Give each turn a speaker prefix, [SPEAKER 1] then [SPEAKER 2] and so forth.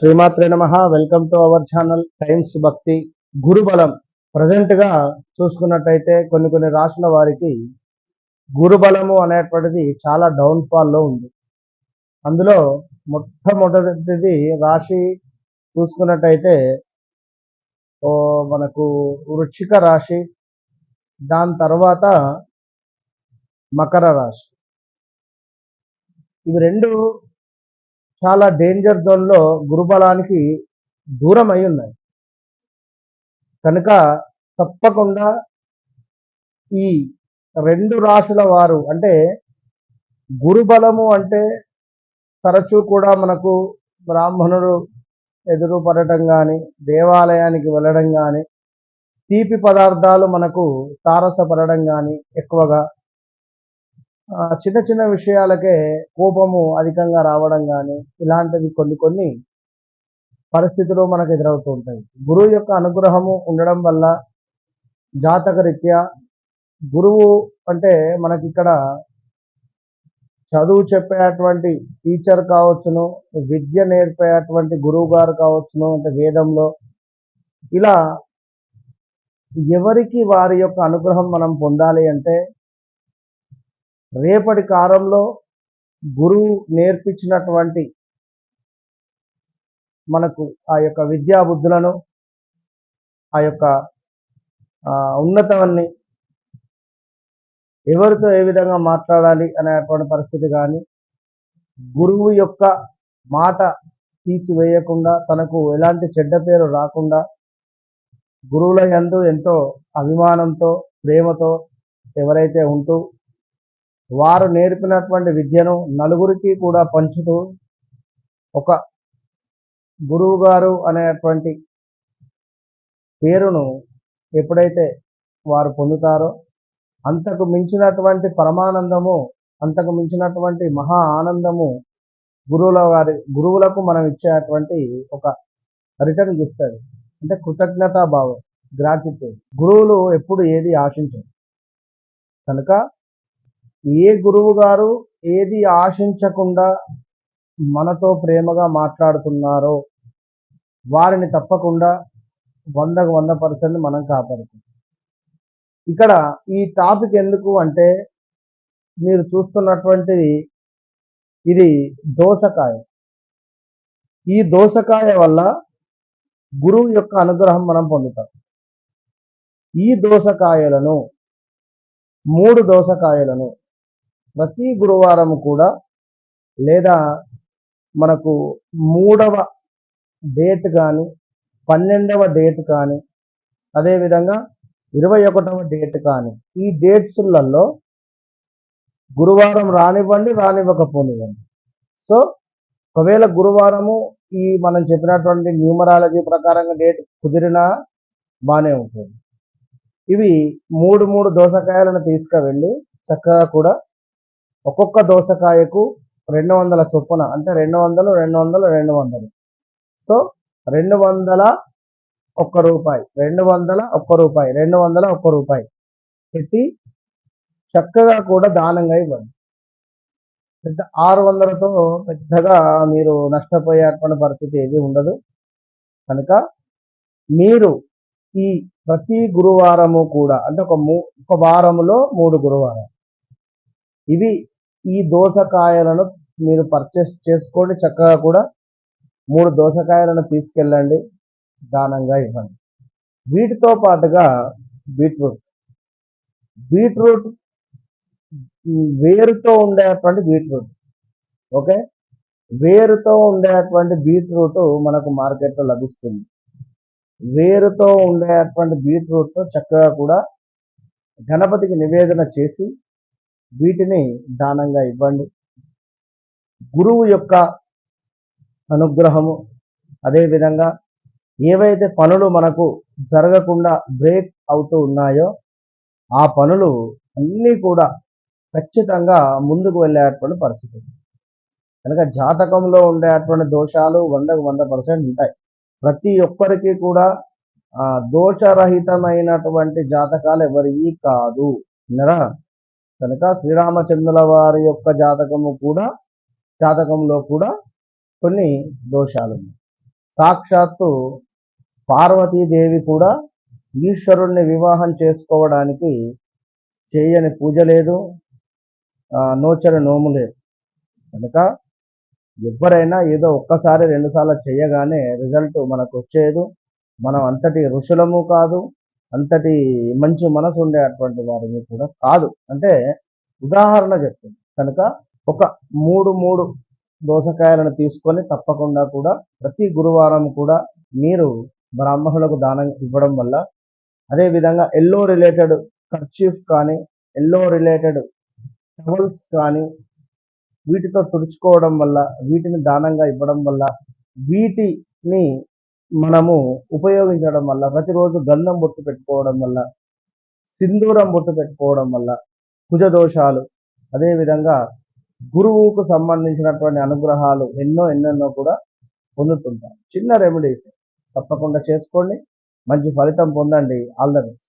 [SPEAKER 1] శ్రీమాత్రే నమ. Welcome to our channel Times Bhakti Gurubalam. ప్రజెంట్గా చూసుకున్నట్టయితే కొన్ని కొన్ని రాసుల వారికి గురుబలము అనేటువంటిది చాలా డౌన్ఫాల్లో ఉంది. అందులో మొట్టమొదటిది రాశి చూసుకున్నట్టయితే ఓ మనకు వృశ్చిక రాశి దాని తర్వాత మకర రాశి. ఇవి రెండు చాలా డేంజర్ జోన్లో గురుబలానికి దూరం అయి ఉన్నాయి. కనుక తప్పకుండా ఈ రెండు రాశుల వారు అంటే గురుబలము అంటే తరచూ కూడా మనకు బ్రాహ్మణుడు ఎదురు పడటం కానీ దేవాలయానికి వెళ్ళడం కానీ తీపి పదార్థాలు మనకు తారసపడడం కానీ ఎక్కువగా చిన్న చిన్న విషయాలకే కోపము అధికంగా రావడం కానీ ఇలాంటివి కొన్ని కొన్ని పరిస్థితులు మనకు ఎదురవుతూ ఉంటాయి. గురువు యొక్క అనుగ్రహము ఉండడం వల్ల జాతక రీత్యా గురువు అంటే మనకి ఇక్కడ చదువు చెప్పేటువంటి టీచర్ కావచ్చును విద్య నేర్పేటువంటి గురువు గారు కావచ్చును అంటే వేదంలో ఇలా ఎవరికి వారి యొక్క అనుగ్రహం మనం పొందాలి అంటే రేపటి కాలంలో గురువు నేర్పించినటువంటి మనకు ఆ యొక్క విద్యా బుద్ధులను ఆ యొక్క ఆ, ఉన్నతాన్ని ఎవరితో ఏ విధంగా మాట్లాడాలి అనేటువంటి పరిస్థితి కానీ గురువు యొక్క మాట తీసివేయకుండా తనకు ఎలాంటి చెడ్డ పేరు రాకుండా గురువుల యందు ఎంతో అభిమానంతో ప్రేమతో ఎవరైతే ఉంటూ వారు నేర్పినటువంటి విద్యను నలుగురికి కూడా పంచుతూ ఒక గురువు గారు అనేటువంటి పేరును ఎప్పుడైతే వారు పొందుతారో అంతకు మించినటువంటి పరమానందము అంతకు మించినటువంటి మహా ఆనందము గురువుల వారి గురువులకు మనం ఇచ్చేటువంటి ఒక రిటర్న్ గిఫ్ట్ అది. అంటే కృతజ్ఞతా భావం గ్రాటిట్యూడ్ గురువులు ఎప్పుడు ఏది ఆశించరు. కనుక ఏ గురువు గారు ఏది ఆశించకుండా మనతో ప్రేమగా మాట్లాడుతున్నారో వారిని తప్పకుండా వందకు వంద పర్సెంట్ మనం కాపాడుతాం ఇక్కడ ఈ టాపిక్ ఎందుకు అంటే మీరు చూస్తున్నటువంటి ఇది దోసకాయ. ఈ దోసకాయ వల్ల గురువు యొక్క అనుగ్రహం మనం పొందుతాం. ఈ దోసకాయలను మూడు దోసకాయలను ప్రతి గురువారం కూడా లేదా మనకు మూడవ డేట్ కానీ పన్నెండవ డేట్ కానీ అదేవిధంగా ఇరవై ఒకటవ డేట్ కానీ ఈ డేట్స్లలో గురువారం రానివ్వండి రానివ్వకపోనివ్వండి. సో ఒకవేళ గురువారము ఈ మనం చెప్పినటువంటి న్యూమరాలజీ ప్రకారంగా డేట్ కుదిరినా బాగానే ఉంటుంది. ఇవి మూడు మూడు దోసకాయలను తీసుకువెళ్ళి చక్కగా కూడా ఒక్కొక్క దోసకాయకు రెండు వందల చొప్పున అంటే రెండు వందలు రెండు వందలు రెండు వందలు. సో రెండు వందల ఒక్క రూపాయి రెండు వందల ఒక్క రూపాయి రెండు వందల ఒక్క రూపాయి పెట్టి చక్కగా కూడా దానంగా ఇవ్వండి. పెద్ద ఆరు వందలతో పెద్దగా మీరు నష్టపోయేటువంటి పరిస్థితి ఏది ఉండదు. కనుక మీరు ఈ ప్రతి గురువారము కూడా అంటే ఒక మూ ఒక వారములో మూడు గురువారం ఇది ఈ దోసకాయలను మీరు పర్చేస్ చేసుకోండి. చక్కగా కూడా మూడు దోసకాయలను తీసుకెళ్ళండి. దానంగా ఇవ్వండి. వీటితో పాటుగా బీట్రూట్. బీట్రూట్ వేరుతో ఉండేటువంటి బీట్రూట్. ఓకే? వేరుతో ఉండేటువంటి బీట్రూట్ మనకు మార్కెట్లో లభిస్తుంది. వేరుతో ఉండేటువంటి బీట్రూట్ చక్కగా కూడా గణపతికి నివేదన చేసి వీటిని దానంగా ఇవ్వండి. గురువు యొక్క అనుగ్రహము అదేవిధంగా ఏవైతే పనులు మనకు జరగకుండా బ్రేక్ అవుతూ ఉన్నాయో ఆ పనులు అన్నీ కూడా ఖచ్చితంగా ముందుకు వెళ్ళేటువంటి పరిస్థితి. కనుక జాతకంలో ఉండేటువంటి దోషాలు వందకు వంద పర్సెంట్ ఉంటాయి. ప్రతి ఒక్కరికి కూడా దోషరహితమైనటువంటి జాతకాలు ఎవరివి కాదు. విన్నరా? కనుక శ్రీరామచంద్రుల వారి యొక్క జాతకము కూడా జాతకంలో కూడా కొన్ని దోషాలు ఉన్నాయి సాక్షాత్తు పార్వతీదేవి కూడా ఈశ్వరుణ్ణి వివాహం చేసుకోవడానికి చేయని పూజ లేదు నోచర నోచని నోము లేదు. కనుక ఎవరైనా ఏదో ఒక్కసారి రెండుసార్లు చేయగానే రిజల్ట్ మనకు వచ్చేదు. మనం అంతటి ఋషులము కాదు అంతటి మంచి మనసు ఉండేటువంటి వారిని కూడా కాదు. అంటే ఉదాహరణ చెప్తుంది కనుక ఒక మూడు మూడు దోసకాయలను తీసుకొని తప్పకుండా కూడా ప్రతి గురువారం కూడా మీరు బ్రాహ్మణులకు దానం ఇవ్వడం వల్ల అదేవిధంగా ఎల్లో రిలేటెడ్ కర్చీఫ్ కానీ ఎల్లో రిలేటెడ్ టవల్స్ కానీ వీటితో తుడుచుకోవడం వల్ల వీటిని దానంగా ఇవ్వడం వల్ల వీటిని మనము ఉపయోగించడం వల్ల ప్రతిరోజు గంధం బొట్టు పెట్టుకోవడం వల్ల సింధూరం బొట్టు పెట్టుకోవడం వల్ల కుజదోషాలు అదేవిధంగా గురువుకు సంబంధించినటువంటి అనుగ్రహాలు ఎన్నో ఎన్నెన్నో కూడా పొందుతుంటాం. చిన్న రెమెడీస్ తప్పకుండా చేసుకోండి. మంచి ఫలితం పొందండి. All the best.